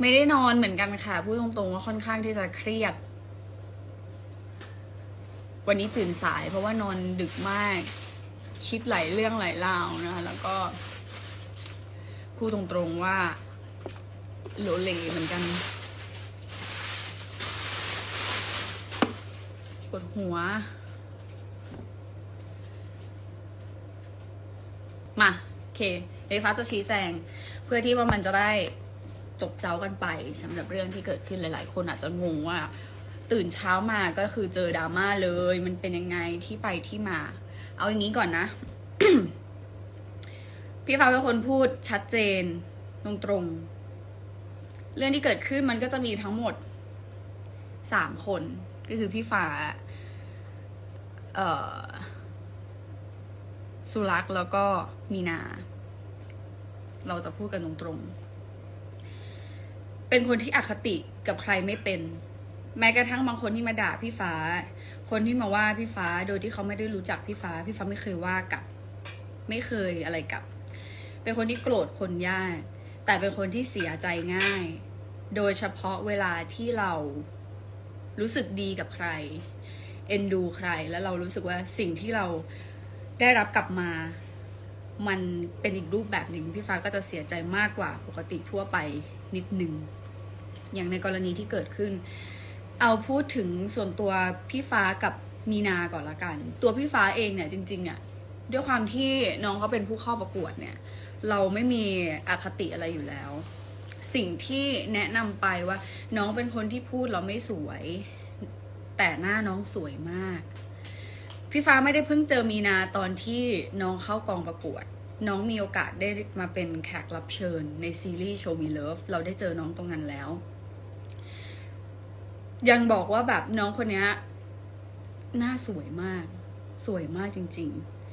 ไม่ได้นอนเหมือนกันค่ะพูดตรงๆว่าค่อนข้างที่จะเครียด วันนี้ตื่นสายเพราะว่านอนดึกมาก คิดหลายเรื่องหลายราวนะคะแล้วก็พูดตรงๆว่าโหลเหลเหมือนกันปวดหัว มา โอเคเดฟ้าจะชี้แจง เพื่อที่ว่ามันจะได้ จบเจ้ากันไปสำหรับเรื่องที่เกิดขึ้นหลาย ๆ คนอาจจะงงว่า ตื่นเช้ามาก็คือเจอดราม่าเลย มันเป็นยังไงที่ไปที่มา เอาอย่างนี้ก่อนนะ พี่ฟ้าเป็นคนพูดชัดเจนตรงๆเรื่องที่เกิดขึ้นมันก็จะมีทั้งหมดสามคนก็คือพี่ฟ้าเอ่อสุรักษ์แล้วก็มีนา เราจะพูดกันตรงๆ เป็นคนที่อคติกับใครไม่เป็น แม้กระทั่งบางคนที่มาด่าพี่ฟ้า คนที่มาว่าพี่ฟ้าโดยที่เขาไม่ได้รู้จักพี่ฟ้า พี่ฟ้าไม่เคยว่ากับ ไม่เคยอะไรกับ เป็นคนที่โกรธคนยาก แต่เป็นคนที่เสียใจง่าย โดยเฉพาะเวลาที่เรารู้สึกดีกับใคร เอ็นดูใคร แล้วเรารู้สึกว่าสิ่งที่เราได้รับกลับมา มันเป็นอีกรูปแบบหนึ่งพี่ฟ้าก็จะเสียใจมากกว่าปกติทั่วไปนิดนึง อย่างในกรณีที่เกิดขึ้น เอาพูดถึงส่วนตัวพี่ฟ้ากับมีนาก่อนละกัน ตัวพี่ฟ้าเองเนี่ยจริงๆอะด้วยความที่น้องเขาเป็นผู้เข้าประกวดเนี่ย เราไม่มีอคติอะไรอยู่แล้ว สิ่งที่แนะนำไปว่า น้องเป็นคนที่พูดเราไม่สวย แต่หน้าน้องสวยมาก พี่ฟ้าไม่ได้เพิ่งเจอมีนาตอนที่น้องเข้ากองประกวด น้องมีโอกาสได้มาเป็นแขกรับเชิญในซีรีส์ Show Me Love เราได้เจอน้องตรงนั้นแล้ว ยังบอกว่าแบบน้องคนนี้หน้าสวยมาก สวยมากจริง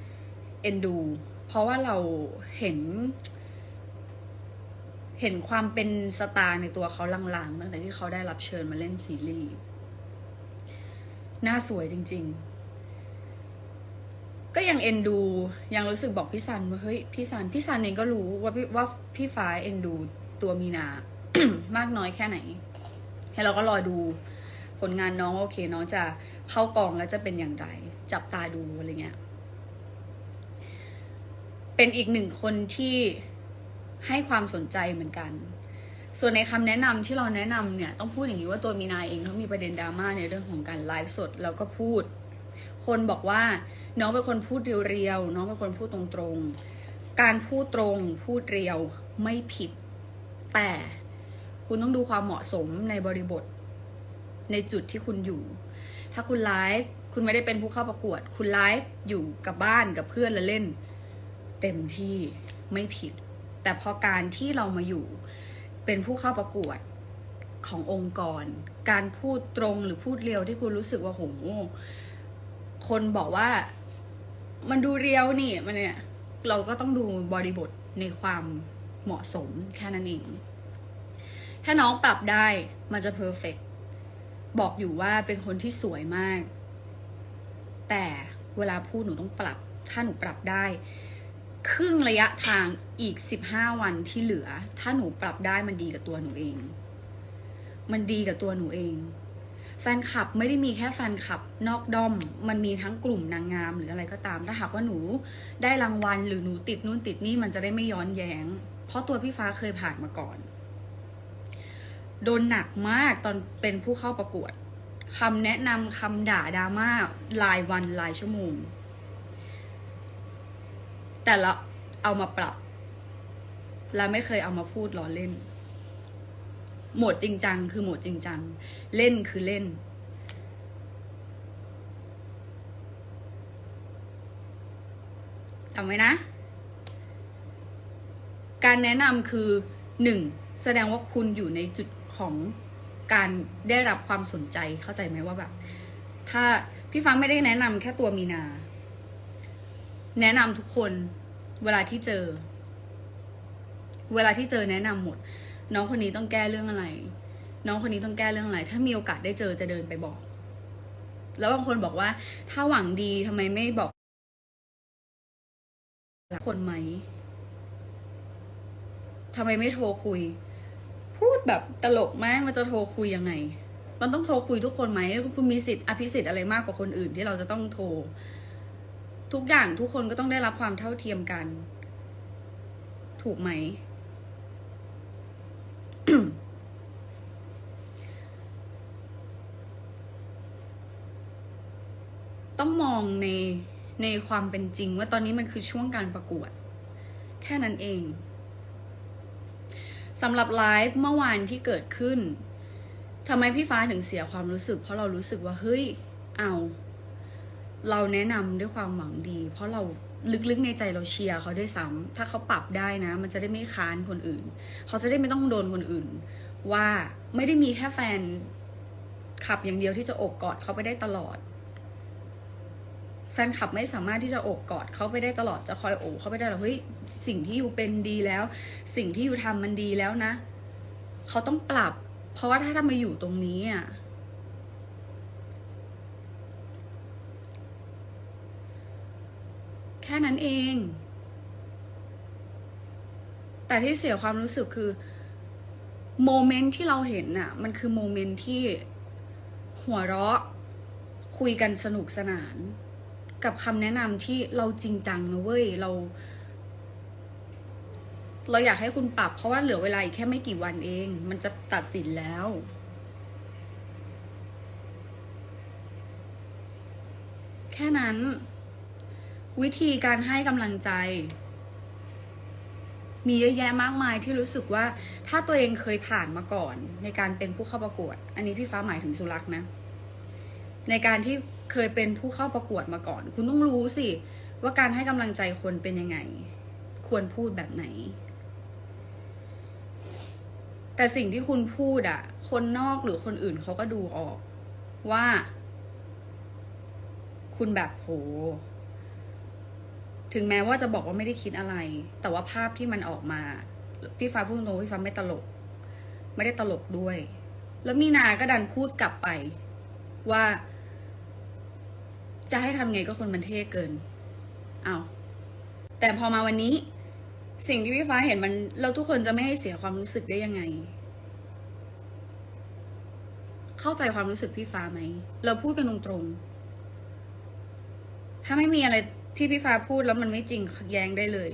ๆ เอ็นดู เพราะว่าเราเห็น เห็นความเป็นสตาร์ในตัวเขาลางๆตั้งแต่ที่เขาได้รับเชิญมาเล่นซีรีส์หน้าสวยจริง ๆ ก็ยังเอ็นดู ยังรู้สึกบอกพี่ซันว่าเฮ้ยพี่ซันพี่ซันเองก็รู้ว่าพี่ว่าพี่ฟ้าเอ็นดูตัวมีนา มากน้อยแค่ไหน ให้เราก็รอดู ผลงานน้องโอเคน้องจะเข้ากองแล้วจะเป็นอย่างไร จับตาดูอะไรเงี้ย เป็นอีกหนึ่งคนที่ให้ความสนใจเหมือนกัน ส่วนในคำแนะนำที่เราแนะนำเนี่ย ต้องพูดอย่างนี้ว่าตัวมีนาเองเขามีประเด็นดราม่าในเรื่องของการไลฟ์สดแล้วก็พูด คนบอกว่าน้องเป็นคนพูดเรียวๆน้องเป็นคนพูดตรงๆ การพูดตรงพูดเรียวไม่ผิดแต่คุณต้องดูความเหมาะสมในบริบท ในจุดที่คุณอยู่ ถ้าคุณไลฟ์คุณไม่ได้เป็นผู้เข้าประกวด คุณไลฟ์อยู่กับบ้านกับเพื่อนแล้วเล่น เต็มที่ไม่ผิด แต่พอการที่เรามาอยู่เป็นผู้เข้าประกวดขององค์กร การพูดตรงหรือพูดเรียวที่คุณรู้สึกว่าโหคนบอกว่ามันดูเรียวนี่มันเนี่ยเราก็ต้องดูบริบทในความเหมาะสมแค่นั้นเอง ถ้าน้องปรับได้มันจะเพอร์เฟก บอกอยู่ว่าเป็นคนที่สวยมาก แต่เวลาพูดหนูต้องปรับ ถ้าหนูปรับได้ ครึ่งระยะทางอีก 15 วันที่เหลือ ถ้าหนูปรับได้มันดีกับตัวหนูเอง มันดีกับตัวหนูเอง แฟนคลับไม่ได้มีแค่แฟนคลับ นอกด้อม มันมีทั้งกลุ่มนางงามหรืออะไรก็ตาม ถ้าหากว่าหนูได้รางวัลหรือหนูติดนู่นติดนี่มันจะได้ไม่ย้อนแย้ง เพราะตัวพี่ฟ้าเคยผ่านมาก่อน โดนหนักมากตอนเป็นผู้เข้าประกวดคำแนะนำคำด่าดราม่ารายวันรายชั่วโมง แต่ละเอามาปรับ แล้วไม่เคยเอามาพูดล้อเล่น โหมดจริงจังคือโหมดจริงจัง เล่นคือเล่น จำไว้นะ การแนะนำคือหนึ่งแสดงว่าคุณอยู่ในจุด ของการได้รับความสนใจเข้าใจไหมว่าแบบ ถ้าพี่ฟังไม่ได้แนะนำแค่ตัวมีนา แนะนำทุกคนเวลาที่เจอ เวลาที่เจอแนะนำหมด น้องคนนี้ต้องแก้เรื่องอะไร น้องคนนี้ต้องแก้เรื่องอะไร ถ้ามีโอกาสได้เจอจะเดินไปบอก แล้วบางคนบอกว่า ถ้าหวังดีทำไมไม่บอกคนไหมทำไมไม่โทรคุย พูดแบบตลกมากมันจะโทรคุยยังไง มันต้องโทรคุยทุกคนไหมคุณมีสิทธิ์อภิสิทธิ์อะไรมากกว่าคนอื่นที่เราจะต้องโทร ทุกอย่างทุกคนก็ต้องได้รับความเท่าเทียมกัน ถูกไหม ต้องมองในในความเป็นจริงว่าตอนนี้มันคือช่วงการประกวด แค่นั้นเอง สำหรับไลฟ์เมื่อวานที่เกิดขึ้นทำไมพี่ฟ้าถึงเสียความรู้สึก เพราะเรารู้สึกว่าเฮ้ยเอาเราแนะนำด้วยความหวังดี เพราะเราลึกๆในใจเราเชียร์เขาด้วยซ้ำถ้าเขาปรับได้นะ มันจะได้ไม่ค้านคนอื่น เขาจะได้ไม่ต้องโดนคนอื่น ว่าไม่ได้มีแค่แฟนขับอย่างเดียวที่จะโอบกอดเขาไปได้ตลอด แฟนคลับไม่สามารถที่จะโอบกอดเขาไปได้ตลอดจะคอยโอบเขาไปได้หรอกเฮ้ยสิ่งที่อยู่เป็นดีแล้ว สิ่งที่อยู่ทำมันดีแล้วนะเขาต้องปรับ เพราะว่าถ้าทำมาอยู่ตรงนี้อะแค่นั้นเอง แต่ที่เสียความรู้สึกคือโมเมนต์ที่เราเห็นน่ะ มันคือโมเมนต์ที่หัวเราะคุยกันสนุกสนาน กับคำแนะนำที่เราจริงจังนะเว้ยเรา เราอยากให้คุณปรับ เพราะว่าเหลือเวลาอีกแค่ไม่กี่วันเอง มันจะตัดสินแล้วแค่นั้น วิธีการให้กำลังใจ มีเยอะแยะมากมายที่รู้สึกว่า ถ้าตัวเองเคยผ่านมาก่อน ในการเป็นผู้เข้าประกวด อันนี้พี่ฟ้าหมายถึงสุรักษ์นะ ในการที่ เคยเป็นผู้เข้าประกวดมาก่อน คุณต้องรู้สิ ว่าการให้กำลังใจคนเป็นยังไง ควรพูดแบบไหน แต่สิ่งที่คุณพูดอะคนนอกหรือคนอื่นเขาก็ดูออก ว่า คุณแบบโหถึงแม้ว่าจะบอกว่าไม่ได้คิดอะไร แต่ว่าภาพที่มันออกมาพี่ฟ้าพูดตรงๆพี่ฟ้าไม่ตลก ไม่ได้ตลกด้วย แล้วมีนาก็ดันพูดกลับไปว่า จะให้ทำไงก็คนมันเท่เกิน เอาแต่พอมาวันนี้ สิ่งที่พี่ฟ้าเห็นมัน เราทุกคนจะไม่ให้เสียความรู้สึกได้ยังไง เข้าใจความรู้สึกพี่ฟ้าไหม เราพูดกันตรงๆ ถ้าไม่มีอะไรที่พี่ฟ้าพูดแล้วมันไม่จริงแย้งได้เลย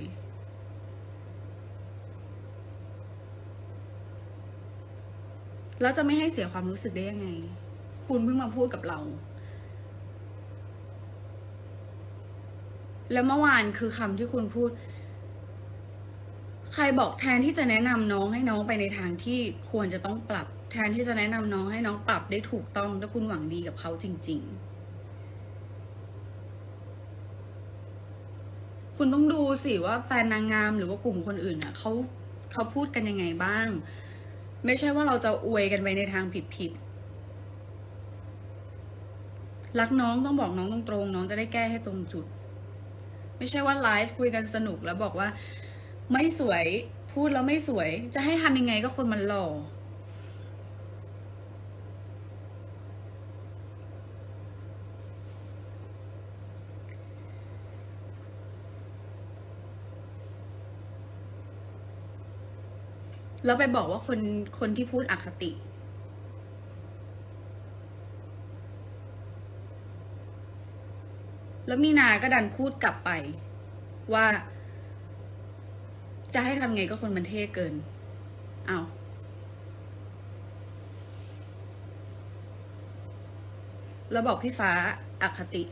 แล้วจะไม่ให้เสียความรู้สึกได้ยังไง คุณเพิ่งมาพูดกับเรา แล้วเมื่อวานคือคำที่คุณพูด ใครบอกแทนที่จะแนะนำน้องให้น้องไปในทางที่ควรจะต้องปรับ แทนที่จะแนะนำน้องให้น้องปรับได้ถูกต้องถ้าคุณหวังดีกับเขาจริง ๆ คุณต้องดูสิว่าแฟนนางงามหรือว่ากลุ่มคนอื่นอะเขาเขาพูดกันยังไงบ้าง ไม่ใช่ว่าเราจะอวยกันไปในทางผิดๆรักน้องต้องบอกน้องตรงๆน้องจะได้แก้ให้ตรงจุด ไม่ใช่ว่าไลฟ์คุยกันสนุกแล้วบอกว่า ไม่สวยพูดแล้วไม่สวย จะให้ทำยังไงก็คนมันหล่อแล้วไปบอกว่าคนคนที่พูดอคติ แล้วมีนาก็ดันพูดกลับไป ว่า จะให้ทำไงก็คนมันเท่เกิน เอาแล้วบอกพี่ฟ้าอาคติ